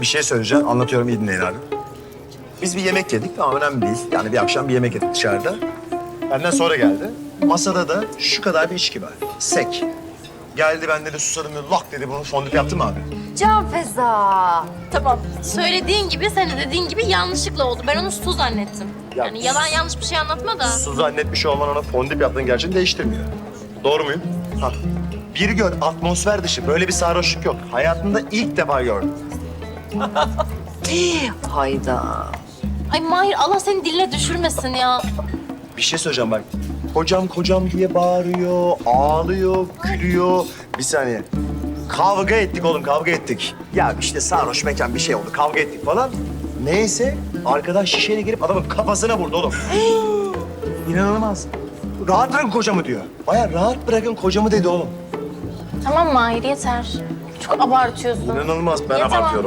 bir şey söyleyeceğim. Anlatıyorum iyi dinleyin abi. Biz bir yemek yedik ama önemli değil. Yani bir akşam bir yemek yedik dışarıda. Benden sonra geldi. Masada da şu kadar bir içki var. Sek. Geldi ben dedi susadım dedi. Lak dedi bunu fondip yaptım abi. Can Feza. Tamam. Söylediğin gibi, sen de dediğin gibi yanlışlıkla oldu. Ben onu su zannettim. Ya- Yani yalan yanlış bir şey anlatma da. Su zannetmiş olman ona fondip yaptığın gerçeğini değiştirmiyor. Doğru muyum? Ha. Bir gör atmosfer dışı böyle bir sarhoşluk yok. Hayatımda ilk defa gördüm. Hayda. Ay Mahir Allah seni diline düşürmesin ya. Bir şey söyleyeceğim bak. Kocam kocam diye bağırıyor, ağlıyor, gülüyor. Bir saniye. Kavga ettik oğlum, kavga ettik. Ya işte sarhoş mekan bir şey oldu, kavga ettik falan. Neyse, arkadaş şişeyle girip adamın kafasına vurdu oğlum. İnanılmaz. Rahat bırakın kocamı diyor. Baya rahat bırakın kocamı dedi oğlum. Tamam Mahir yeter. Çok abartıyorsun. İnanılmaz, ben tamam. abartıyorum.